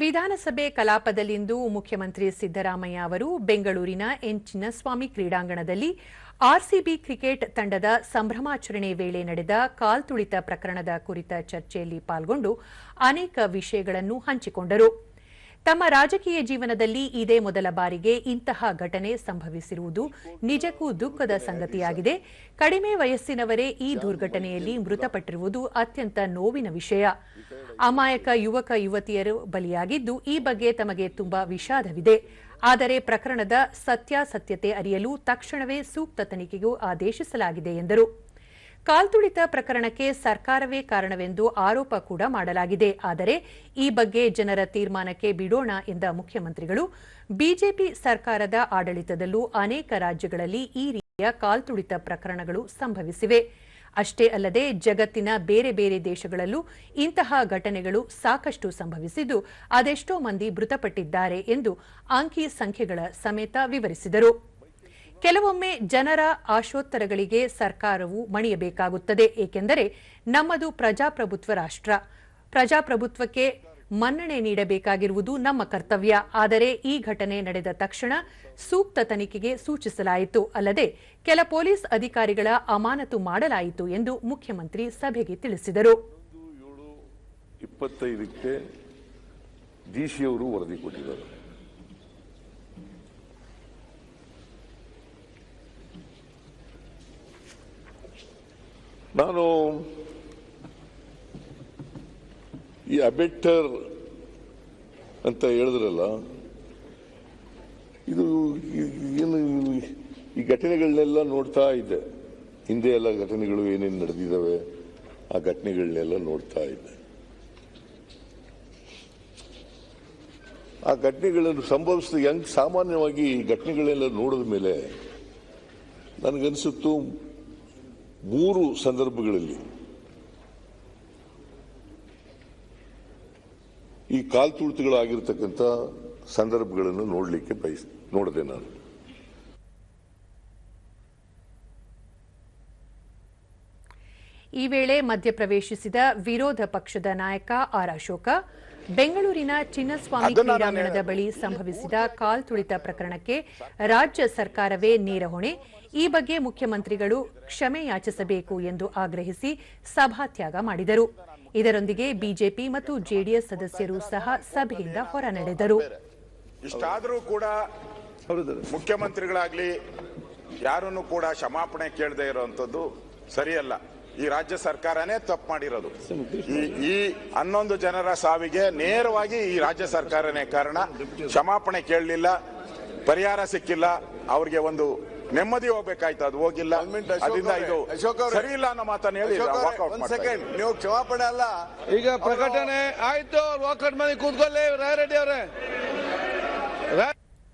ವಿಧಾನಸಭೆ ಕಲಾಪದಲ್ಲಿಂದು ಮುಖ್ಯಮಂತ್ರಿ ಸಿದ್ದರಾಮಯ್ಯ ಅವರು ಬೆಂಗಳೂರಿನ ಎನ್ ಚಿನ್ನಸ್ವಾಮಿ ಕ್ರೀಡಾಂಗಣದಲ್ಲಿ ಆರ್ಸಿಬಿ ಕ್ರಿಕೆಟ್ ತಂಡದ ಸಂಭ್ರಮಾಚರಣೆ ವೇಳೆ ನಡೆದ ಕಾಲ್ತುಳಿತ ಪ್ರಕರಣದ ಕುರಿತ ಚರ್ಚೆಯಲ್ಲಿ ಪಾಲ್ಗೊಂಡು ಅನೇಕ ವಿಷಯಗಳನ್ನು ಹಂಚಿಕೊಂಡರು. ತಮ್ಮ ರಾಜಕೀಯ ಜೀವನದಲ್ಲಿ ಇದೇ ಮೊದಲ ಬಾರಿಗೆ ಇಂತಹ ಘಟನೆ ಸಂಭವಿಸಿರುವುದು ನಿಜಕ್ಕೂ ದುಃಖದ ಸಂಗತಿಯಾಗಿದೆ. ಕಡಿಮೆ ವಯಸ್ಸಿನವರೇ ಈ ದುರ್ಘಟನೆಯಲ್ಲಿ ಮೃತಪಟ್ಟಿರುವುದು ಅತ್ಯಂತ ನೋವಿನ ವಿಷಯ. ಅಮಾಯಕ ಯುವಕ ಯುವತಿಯರು ಬಲಿಯಾಗಿದ್ದು ಈ ಬಗ್ಗೆ ತಮಗೆ ತುಂಬಾ ವಿಷಾದವಿದೆ. ಆದರೆ ಪ್ರಕರಣದ ಸತ್ಯಾಸತ್ಯತೆ ಅರಿಯಲು ತಕ್ಷಣವೇ ಸೂಕ್ತ ತನಿಖೆಗೂ ಆದೇಶಿಸಲಾಗಿದೆ ಎಂದರು. ಕಾಲ್ತುಳಿತ ಪ್ರಕರಣಕ್ಕೆ ಸರ್ಕಾರವೇ ಕಾರಣವೆಂದು ಆರೋಪ ಕೂಡ ಮಾಡಲಾಗಿದೆ. ಆದರೆ ಈ ಬಗ್ಗೆ ಜನರ ತೀರ್ಮಾನಕ್ಕೆ ಬಿಡೋಣ ಎಂದ ಮುಖ್ಯಮಂತ್ರಿಗಳು, ಬಿಜೆಪಿ ಸರ್ಕಾರದ ಆಡಳಿತದಲ್ಲೂ ಅನೇಕ ರಾಜ್ಯಗಳಲ್ಲಿ ಈ ರೀತಿಯ ಕಾಲ್ತುಳಿತ ಪ್ರಕರಣಗಳು ಸಂಭವಿಸಿವೆ. ಅಷ್ಟೇ ಅಲ್ಲದೆ ಜಗತ್ತಿನ ಬೇರೆ ಬೇರೆ ದೇಶಗಳಲ್ಲೂ ಇಂತಹ ಘಟನೆಗಳು ಸಾಕಷ್ಟು ಸಂಭವಿಸಿದ್ದು ಅದೆಷ್ಟೋ ಮಂದಿ ಮೃತಪಟ್ಟಿದ್ದಾರೆ ಎಂದು ಅಂಕಿ ಸಂಖ್ಯೆಗಳ ಸಮೇತ ವಿವರಿಸಿದರು. ಕೆಲವೊಮ್ಮೆ ಜನರ ಆಶೋತ್ತರಗಳಿಗೆ ಸರ್ಕಾರವು ಮಣಿಯಬೇಕಾಗುತ್ತದೆ, ಏಕೆಂದರೆ ನಮ್ಮದು ಪ್ರಜಾಪ್ರಭುತ್ವ ರಾಷ್ಟ್ರ. ಪ್ರಜಾಪ್ರಭುತ್ವಕ್ಕೆ ಮನ್ನಣೆ ನೀಡಬೇಕಾಗಿರುವುದು ನಮ್ಮ ಕರ್ತವ್ಯ. ಆದರೆ ಈ ಘಟನೆ ನಡೆದ ತಕ್ಷಣ ಸೂಕ್ತ ತನಿಖೆಗೆ ಸೂಚಿಸಲಾಯಿತು. ಅಲ್ಲದೆ ಕೆಲ ಪೊಲೀಸ್ ಅಧಿಕಾರಿಗಳ ಅಮಾನತು ಮಾಡಲಾಯಿತು ಎಂದು ಮುಖ್ಯಮಂತ್ರಿ ಸಭೆಗೆ ತಿಳಿಸಿದರು. ವರದಿ ಕೊಟ್ಟಿದ್ದಾರೆ. ನಾನು ಈ ಅಬೆಟ್ಟರ್ ಅಂತ ಹೇಳಿದ್ರಲ್ಲ, ಇದು ಏನು ಈ ಘಟನೆಗಳನ್ನೆಲ್ಲ ನೋಡ್ತಾ ಇದ್ದೆ ಹಿಂದೆ ಎಲ್ಲ ಘಟನೆಗಳು ಏನೇನು ನಡೆದಿದ್ದಾವೆ, ಆ ಘಟನೆಗಳನ್ನೆಲ್ಲ ನೋಡ್ತಾ ಇದ್ದೆ ಆ ಘಟನೆಗಳನ್ನು ಸಂಭವಿಸಿದ ಹೆಂಗ್ ಸಾಮಾನ್ಯವಾಗಿ ಈ ಘಟನೆಗಳೆಲ್ಲ ನೋಡಿದ ಮೇಲೆ ನನಗನ್ಸುತ್ತು ಮೂರು ಸಂದರ್ಭಗಳಲ್ಲಿ ಈ ಕಾಲ್ತುಳಿತಗಳಾಗಿರ್ತಕ್ಕಂಥ ಸಂದರ್ಭಗಳನ್ನು ನೋಡಲಿಕ್ಕೆ ಬಯಸ್ ನೋಡಿದೆ ನಾನು. ಈ ವೇಳೆ ಮಧ್ಯಪ್ರವೇಶಿಸಿದ ವಿರೋಧ ಪಕ್ಷದ ನಾಯಕ ಆರ್ ಅಶೋಕ ಬೆಂಗಳೂರಿನ ಚಿನ್ನಸ್ವಾಮಿ ಕ್ರೀಡಾಂಗಣದ ಬಳಿ ಸಂಭವಿಸಿದ ಕಾಲ್ತುಳಿತ ಪ್ರಕರಣಕ್ಕೆ ರಾಜ್ಯ ಸರ್ಕಾರವೇ ನೇರ ಹೊಣೆ. ಈ ಬಗ್ಗೆ ಮುಖ್ಯಮಂತ್ರಿಗಳು ಕ್ಷಮೆ ಯಾಚಿಸಬೇಕು ಎಂದು ಆಗ್ರಹಿಸಿ ಸಭಾತ್ಯಾಗ ಮಾಡಿದರು. ಇದರೊಂದಿಗೆ ಬಿಜೆಪಿ ಮತ್ತು ಜೆಡಿಎಸ್ ಸದಸ್ಯರು ಸಹ ಸಭೆಯಿಂದ ಹೊರ ನಡೆದರು ಇಷ್ಟಾದರೂ ಕೂಡ ಮುಖ್ಯಮಂತ್ರಿಗಳಾಗ್ಲಿ, ಯಾರನ್ನು ಕೂಡ ಕ್ಷಮಾಪಣೆ ಕೇಳದೆ ಇರುವಂತದ್ದು ಸರಿಯಲ್ಲ. ಈ ರಾಜ್ಯ ಸರ್ಕಾರನೇ ತಪ್ಪು ಮಾಡಿರೋದು. ಈ ಹನ್ನೊಂದು ಜನರ ಸಾವಿಗೆ ನೇರವಾಗಿ ಈ ರಾಜ್ಯ ಸರ್ಕಾರನೇ ಕಾರಣ. ಕ್ಷಮಾಪಣೆ ಕೇಳಲಿಲ್ಲ, ಪರಿಹಾರ ಸಿಕ್ಕಿಲ್ಲ, ಅವ್ರಿಗೆ ಒಂದು ನೆಮ್ಮದಿ ಹೋಗ್ಬೇಕಾಯ್ತು ಅದು ಹೋಗಿಲ್ಲ. ಅದರಿಂದ ಇದು ಸರಿ ಇಲ್ಲ ಅನ್ನೋ ಮಾತನ್ನ ಹೇಳಿ ಸೆಕೆಂಡ್ ನೀವು ಕ್ಷಮಾಪಣೆ ಅಲ್ಲ? ಈಗ ಪ್ರಕಟಣೆ ಆಯ್ತು ವಾಕೌಟ್ ಮಾಡಿ ಕೂತ್ಕೊಳ್ಳಿ ರಾಯರೆಡ್ಡಿ ಅವರೇ.